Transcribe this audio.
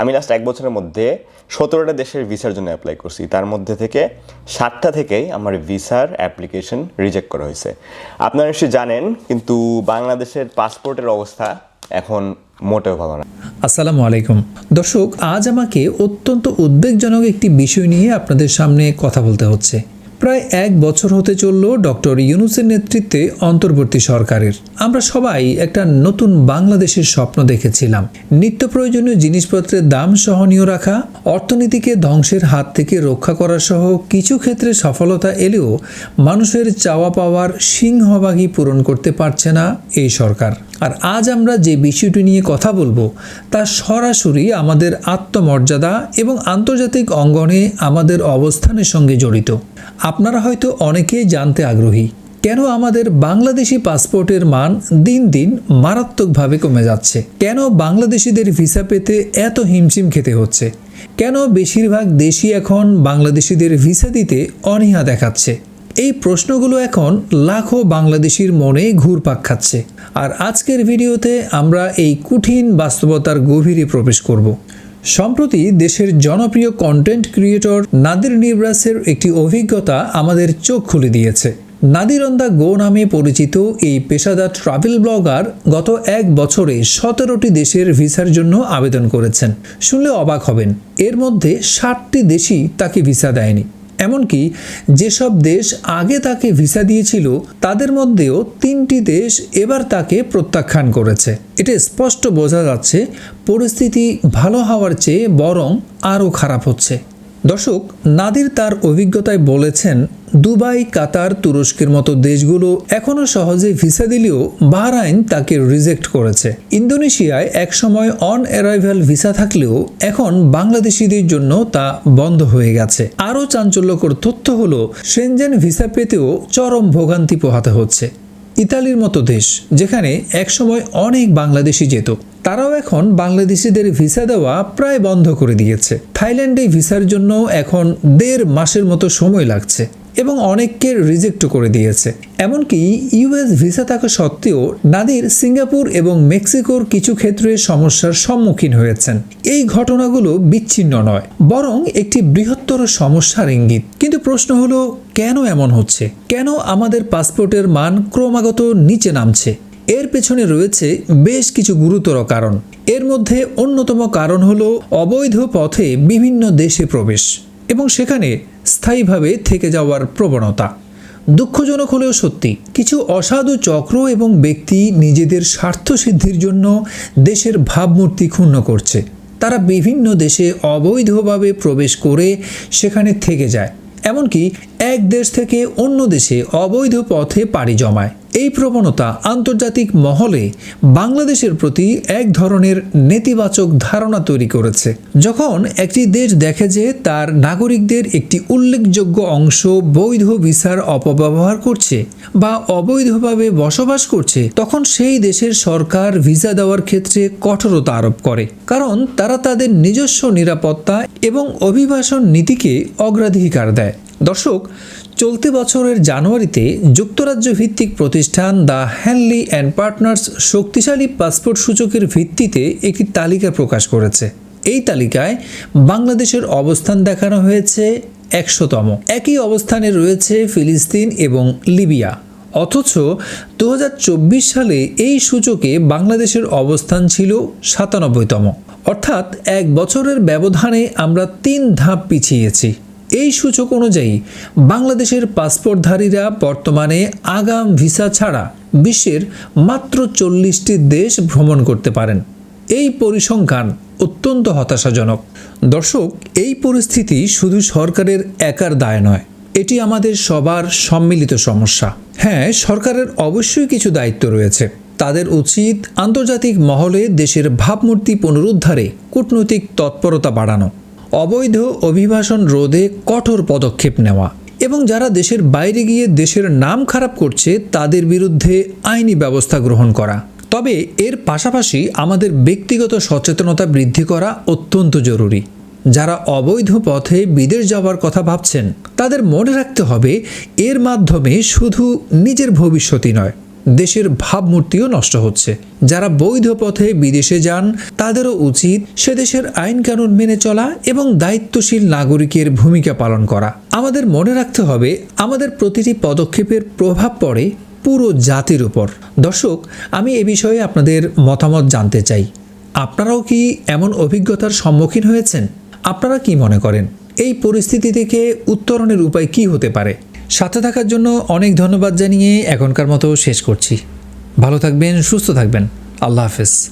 আমি লাস্ট এক বছরের মধ্যে সতেরোটা দেশের ভিসার জন্য অ্যাপ্লাই করছি। তার মধ্যে থেকে সাতটা থেকেই আমার ভিসার অ্যাপ্লিকেশন রিজেক্ট করা হয়েছে। আপনারা নিশ্চয়ই জানেন, কিন্তু বাংলাদেশের পাসপোর্টের অবস্থা এখন মোটেও ভালো না। আসসালামু আলাইকুম। দর্শক, আজ আমাকে অত্যন্ত উদ্বেগজনক একটি বিষয় নিয়ে আপনাদের সামনে কথা বলতে হচ্ছে। প্রায় এক বছর হতে চলল ডক্টর ইউনুসের নেতৃত্বে অন্তর্বর্তী সরকারের। আমরা সবাই একটা নতুন বাংলাদেশের স্বপ্ন দেখেছিলাম। নিত্য প্রয়োজনীয় জিনিসপত্রের দাম সহনীয় রাখা, অর্থনীতিকে ধ্বংসের হাত থেকে রক্ষা করা সহ কিছু ক্ষেত্রে সফলতা এলেও মানুষের চাওয়া পাওয়ার সিংহভাগই পূরণ করতে পারছে না এই সরকার। আর আজ আমরা যে বিষয়টি নিয়ে কথা বলব, তা সরাসরি আমাদের আত্মমর্যাদা এবং আন্তর্জাতিক অঙ্গনে আমাদের অবস্থানের সঙ্গে জড়িত। আপনারা হয়তো অনেকেই জানতে আগ্রহী। কেন আমাদের বাংলাদেশি পাসপোর্টের মান দিন দিন মারাত্মকভাবে কমে যাচ্ছে? কেন বাংলাদেশিদের ভিসা পেতে এত হিমশিম খেতে হচ্ছে? কেন বেশিরভাগ দেশই এখন বাংলাদেশিদের ভিসা দিতে অনীহা দেখাচ্ছে? এই প্রশ্নগুলো এখন লাখো বাংলাদেশির মনে ঘুরপাক খাচ্ছে। আর আজকের ভিডিওতে আমরা এই কঠিন বাস্তবতার গভীরে প্রবেশ করব। সম্প্রতি দেশের জনপ্রিয় কন্টেন্ট ক্রিয়েটর নাদির নিবরাসের একটি অভিজ্ঞতা আমাদের চোখ খুলে দিয়েছে। নাদির অন গো নামে পরিচিত এই পেশাদার ট্রাভেল ব্লগার গত এক বছরে সতেরোটি দেশের ভিসার জন্য আবেদন করেছেন। শুনলে অবাক হবেন, এর মধ্যে ষাটটি দেশই তাকে ভিসা দেয়নি। এমনকি যেসব দেশ আগে তাকে ভিসা দিয়েছিল, তাদের মধ্যেও তিনটি দেশ এবার তাকে প্রত্যাখ্যান করেছে। এটা স্পষ্ট বোঝা যাচ্ছে, পরিস্থিতি ভালো হওয়ার চেয়ে বরং আরও খারাপ হচ্ছে। দর্শক, নাদির তার অভিজ্ঞতায় বলেছেন দুবাই, কাতার, তুরস্কের মতো দেশগুলো এখনও সহজে ভিসা দিলেও বাহরাইন তাকে রিজেক্ট করেছে। ইন্দোনেশিয়ায় একসময় অন অ্যারাইভাল ভিসা থাকলেও এখন বাংলাদেশিদের জন্য তা বন্ধ হয়ে গেছে। আরও চাঞ্চল্যকর তথ্য হলো সেনজেন ভিসা পেতেও চরম ভোগান্তি পোহাতে হচ্ছে। ইতালির মতো দেশ, যেখানে একসময় অনেক বাংলাদেশি যেত, তারাও এখন বাংলাদেশিদের ভিসা দেওয়া প্রায় বন্ধ করে দিয়েছে। থাইল্যান্ডে ভিসার জন্য এখন দেড় মাসের মতো সময় লাগছে। এবং অনেককে রিজেক্ট করে দিয়েছে। এমনকি ইউএস ভিসা থাকা সত্ত্বেও নাদির সিঙ্গাপুর এবং মেক্সিকোর কিছু ক্ষেত্রে সমস্যার সম্মুখীন হয়েছেন। এই ঘটনাগুলো বিচ্ছিন্ন নয়, বরং একটি বৃহত্তর সমস্যার ইঙ্গিত। কিন্তু প্রশ্ন হলো, কেন এমন হচ্ছে? কেন আমাদের পাসপোর্টের মান ক্রমাগত নিচে নামছে? এর পেছনে রয়েছে বেশ কিছু গুরুতর কারণ। এর মধ্যে অন্যতম কারণ হলো অবৈধ পথে বিভিন্ন দেশে প্রবেশ। এবং সেখানে স্থায়ীভাবে থেকে যাওয়ার প্রবণতা। দুঃখজনক হলেও সত্যি, কিছু অসাধু চক্র এবং ব্যক্তি নিজেদের স্বার্থ সিদ্ধির জন্য দেশের ভাবমূর্তি ক্ষুণ্ণ করছে। তারা বিভিন্ন দেশে অবৈধভাবে প্রবেশ করে সেখানে থেকে যায়, এমনকি এক দেশ থেকে অন্য দেশে অবৈধ পথে পাড়ি জমায়। এই প্রবণতা আন্তর্জাতিক মহলে বাংলাদেশের প্রতি এক ধরনের নেতিবাচক ধারণা তৈরি করেছে। যখন একটি দেশ দেখে যে তার নাগরিকদের একটি উল্লেখযোগ্য অংশ বৈধ ভিসার অপব্যবহার করছে বা অবৈধভাবে বসবাস করছে, তখন সেই দেশের সরকার ভিসা দেওয়ার ক্ষেত্রে কঠোরতা আরোপ করে। কারণ তারা তাদের নিজস্ব নিরাপত্তা এবং অভিবাসন নীতিকে অগ্রাধিকার দেয়। দর্শক, চলতি বছরের জানুয়ারিতে যুক্তরাজ্য ভিত্তিক প্রতিষ্ঠান দ্য হ্যানলি অ্যান্ড পার্টনার্স শক্তিশালী পাসপোর্ট সূচকের ভিত্তিতে একটি তালিকা প্রকাশ করেছে। এই তালিকায় বাংলাদেশের অবস্থান দেখানো হয়েছে একশোতম। একই অবস্থানে রয়েছে ফিলিস্তিন এবং লিবিয়া। অথচ দু হাজার চব্বিশ সালে এই সূচকে বাংলাদেশের অবস্থান ছিল সাতানব্বইতম। অর্থাৎ এক বছরের ব্যবধানে আমরা তিন ধাপ পিছিয়েছি। এই সূচক অনুযায়ী বাংলাদেশের পাসপোর্টধারীরা বর্তমানে আগাম ভিসা ছাড়া বিশ্বের মাত্র চল্লিশটি দেশ ভ্রমণ করতে পারেন। এই পরিসংখ্যান অত্যন্ত হতাশাজনক। দর্শক, এই পরিস্থিতি শুধু সরকারের একার দায় নয়, এটি আমাদের সবার সম্মিলিত সমস্যা। হ্যাঁ সরকারের অবশ্যই কিছু দায়িত্ব রয়েছে। তাদের উচিত আন্তর্জাতিক মহলে দেশের ভাবমূর্তি পুনরুদ্ধারে কূটনৈতিক তৎপরতা বাড়ানো। অবৈধ অভিবাসন রোধে কঠোর পদক্ষেপ নেওয়া এবং যারা দেশের বাইরে গিয়ে দেশের নাম খারাপ করছে, তাদের বিরুদ্ধে আইনি ব্যবস্থা গ্রহণ করা। তবে এর পাশাপাশি আমাদের ব্যক্তিগত সচেতনতা বৃদ্ধি করা অত্যন্ত জরুরি। যারা অবৈধ পথে বিদেশ যাওয়ার কথা ভাবছেন, তাদের মনে রাখতে হবে, এর মাধ্যমে শুধু নিজের ভবিষ্যতই নয়। দেশের ভাবমূর্তিও নষ্ট হচ্ছে। যারা বৈধ পথে বিদেশে যান, তাদেরও উচিত সে দেশের আইন কানুন মেনে চলা এবং দায়িত্বশীল নাগরিকের ভূমিকা পালন করা। আমাদের মনে রাখতে হবে, আমাদের প্রতিটি পদক্ষেপের প্রভাব পড়ে পুরো জাতির উপর। দর্শক, আমি এ বিষয়ে আপনাদের মতামত জানতে চাই। আপনারাও কি এমন অভিজ্ঞতার সম্মুখীন হয়েছেন? আপনারা কি মনে করেন? এই পরিস্থিতি থেকে উত্তরণের উপায় কি হতে পারে? সাথে থাকার জন্য অনেক ধন্যবাদ জানিয়ে এখনকার মতো শেষ করছি। ভালো থাকবেন, সুস্থ থাকবেন। আল্লাহ হাফেজ।